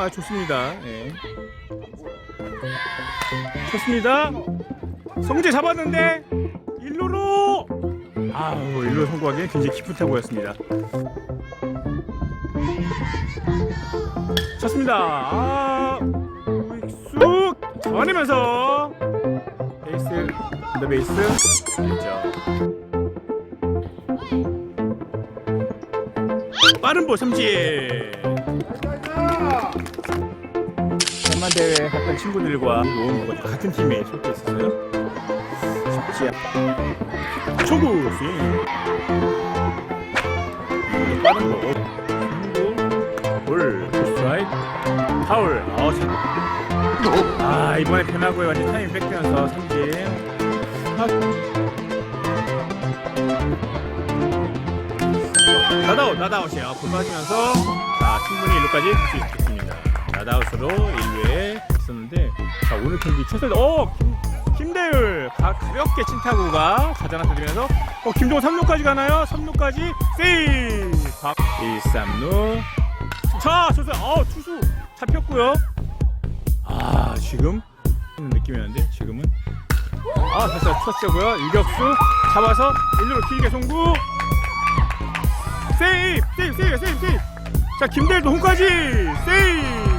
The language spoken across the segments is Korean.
아, 좋습니다. 예. 좋습니다. 성재 잡았는데 일루로 아우 일루 성공하기엔 굉장히 기쁘다 보였습니다. 쳤습니다. 아, 쑥 전이면서 베이스, 더 베이스 됐죠. 빠른 볼 삼진. 대회 갔던 친구들과 노원구가 같은 팀에 속해 있었어요. 쉽지 않. 초구 스윙. 빠른 볼. 스윙구. 볼. 스트라이크. 파울. 아, 참. 아 이번에 변화구에 완전 타이밍 뺏기면서 삼진. 아. 나다웃 나다웃이에요. 볼 빠지면서 자 충분히 1루까지 갈수 있겠 나다웃으로 1루에 있었는데 자 오늘 경기 최선 어 김, 김대율 가, 가볍게 친타구가 가장한테 들면서 어 김동호 3루까지 가나요? 3루까지 세이브 1, 3루. 자 좋습니다. 어 투수 잡혔고요. 아 지금 느낌이었는데 지금은. 아 됐어 쳤고요. 유격수 잡아서 1루로 길게 송구. 세이브 세이브 세이브 세이브 세이브 자 김대일도 홈까지! 세이브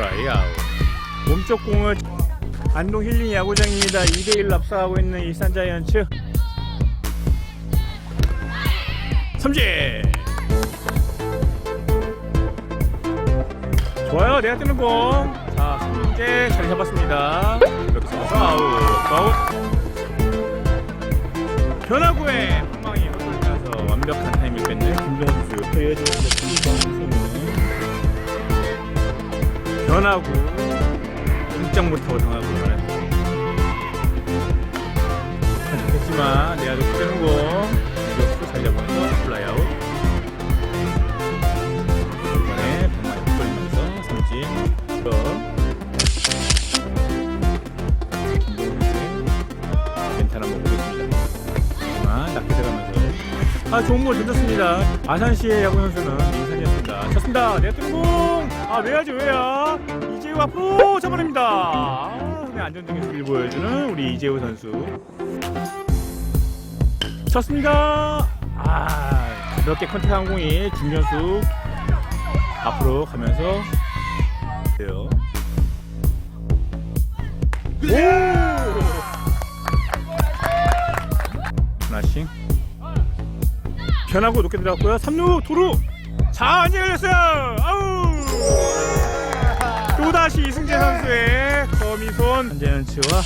트라이크 아웃. 몸쪽 공을 안동 힐링 야구장입니다. 2대1 앞서가고 있는 일산 자이언츠. 삼진! 좋아요. 내가 뜨는 공자 삼진제 자리 잡았습니다. 이렇게 잡아서 아웃. 아웃. 변화구에 한방이 헛돌면서 완벽한 타이밍을 뺏는 김종호 선수 옆에 못하고 당하고 말았습니다 하지만 내가 높이 뜨는 공 이격수 살려보면서 플라이아웃 이번에 방망이 헛돌리면서 삼진. 또 멘탈 한번 보겠습니다. 하지만 낮게 들어가면서. 아 좋은 걸 던졌습니다. 아산시의 야구 선수는 민산이었습니다 쳤습니다. 내가 뜨는 공 아 왜야지 왜야? 이재우 앞으로 잡아냅니다. 아, 네, 안정적인 수비를 보여주는 우리 이재우 선수. 쳤습니다. 아 가볍게 컨택한 공이 김현수 앞으로 가면서 돼요. 오! 하나씩. 변하고 높게 들어갔고요. 3루 도루 자 안녕 걸렸어요 아우! 또다시 이승재 선수의 거미손 한재현치와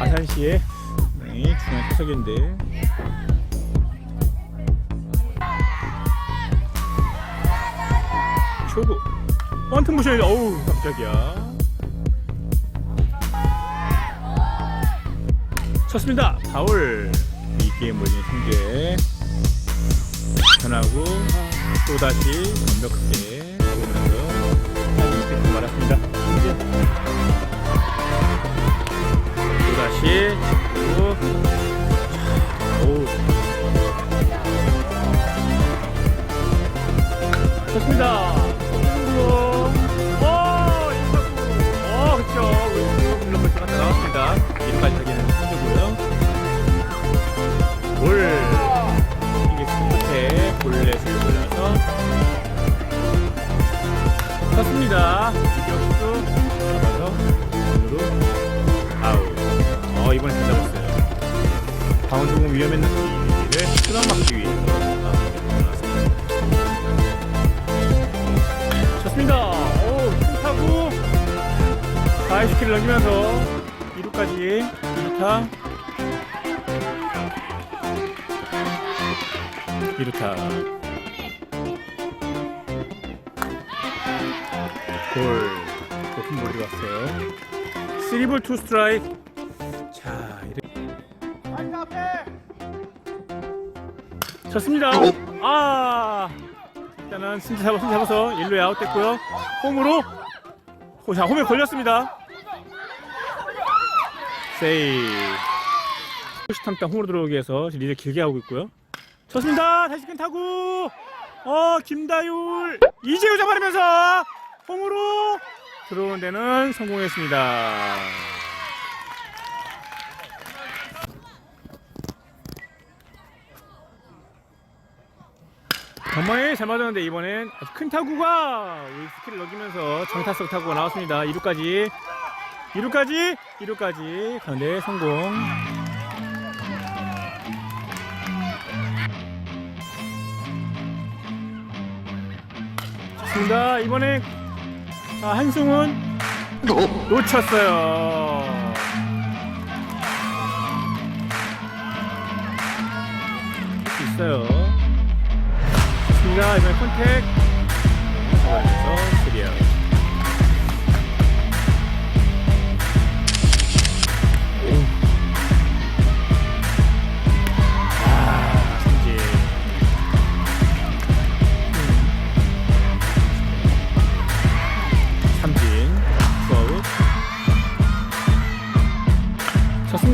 아산시의 네, 중요한 타석인데. 초구. 원트 모션이 어우 깜짝이야. 쳤습니다. 파울. 이 게임 몰린 승재. 변하고 또 다시 완벽하게 보면서 이렇게 말았습니다. 승재. 또 다시 짚고. 오. 좋습니다. 어. 볼. 쳤습니다. 이격수 잡아서 으로 아웃. 어, 이번에 잘 잡았어요. 바운드 공 위험했는 이를 끌어막기 위해서 나왔습니다. 좋습니다. 오, 큰 타구. 40km 넘기면서 2루까지 2루타 2루타 볼 높은 볼이 왔어요. 3볼 2 스트라이크 자 이렇게. 쳤습니다. 아 일단은 승자 잡아 승자 잡아서 1루에 아웃됐고요. 홈으로 호- 자 홈에 걸렸습니다. 세이. 시탐당 홈으로 들어오기 위해서 리드 길게 하고 있고요. 쳤습니다. 다시 큰 타구. 어 김다율. 이재우 잡아내면서 홈으로 들어온 데는 성공했습니다. 정말 잘 맞았는데 이번엔 큰 타구가 우리 스킬을 넘기면서 정타석 타구가 나왔습니다. 2루까지 2루까지 2루까지 가운데 성공. 좋습니다. 이번에 자, 한승훈 놓쳤어요. 할 수 있어요. 좋습니다. 이번에 컨택 잡아내서 스리아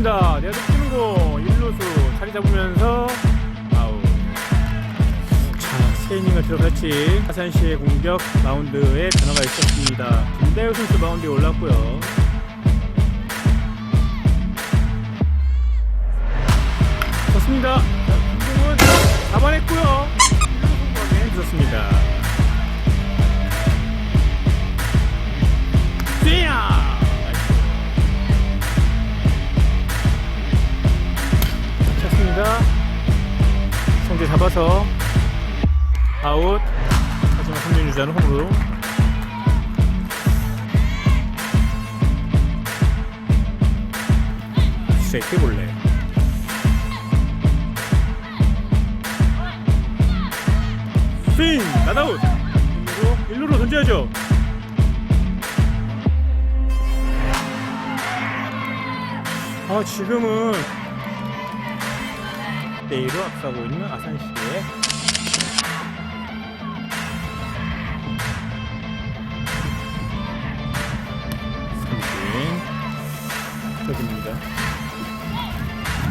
쳤습니다. 내가 뛰는 거 1루수 자리 잡으면서 아웃 자 세이닝을 들어갔지. 하산시의 공격 마운드에 변화가 있었습니다. 김대우 선수 마운드에 올랐고요. 쳤습니다. 자, 김동은 잡아냈고요. 1루 공격에 늦었습니다. 뛰야! 잡아서 아웃. 하지만 3塁 주자는 홈으로. 스트레이트 볼래. 스윙! 나다웃! 1루로, 1루로 던져야죠. 아 지금은 내일로 앞서고 있는 아산시의 터집니다.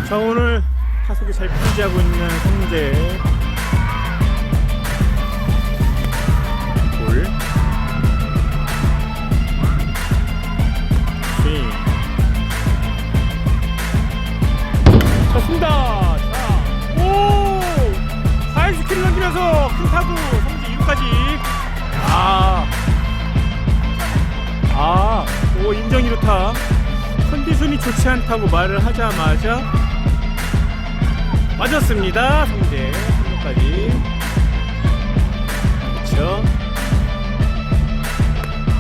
자 오늘 타석이 잘 풀지하고 있는 성재 아, 오 인정 2루타. 컨디션이 좋지 않다고 말을 하자마자 맞았습니다. 성재 3루까지. 그렇죠.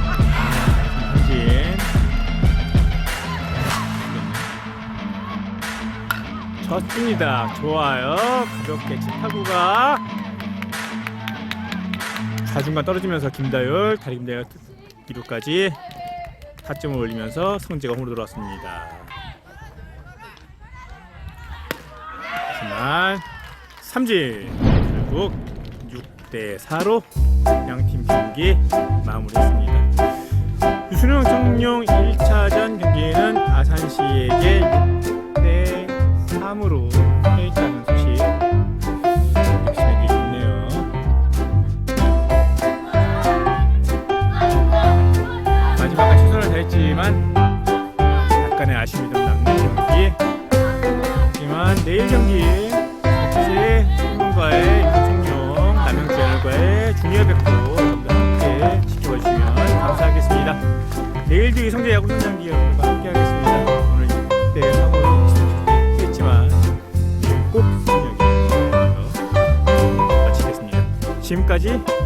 아, 삼진. 좋습니다. 좋아요. 가볍게 치타구가 좌중간 떨어지면서 김다율, 다리 김다율 2루까지 타점을 올리면서 성재가 홈으로 들어왔습니다. 하지만 삼진 결국 6대 4로 양팀 경기 마무리했습니다. 유수령 정용 1차전 경기는 아산시에게 6대 3으로 패했다는 소 지금까지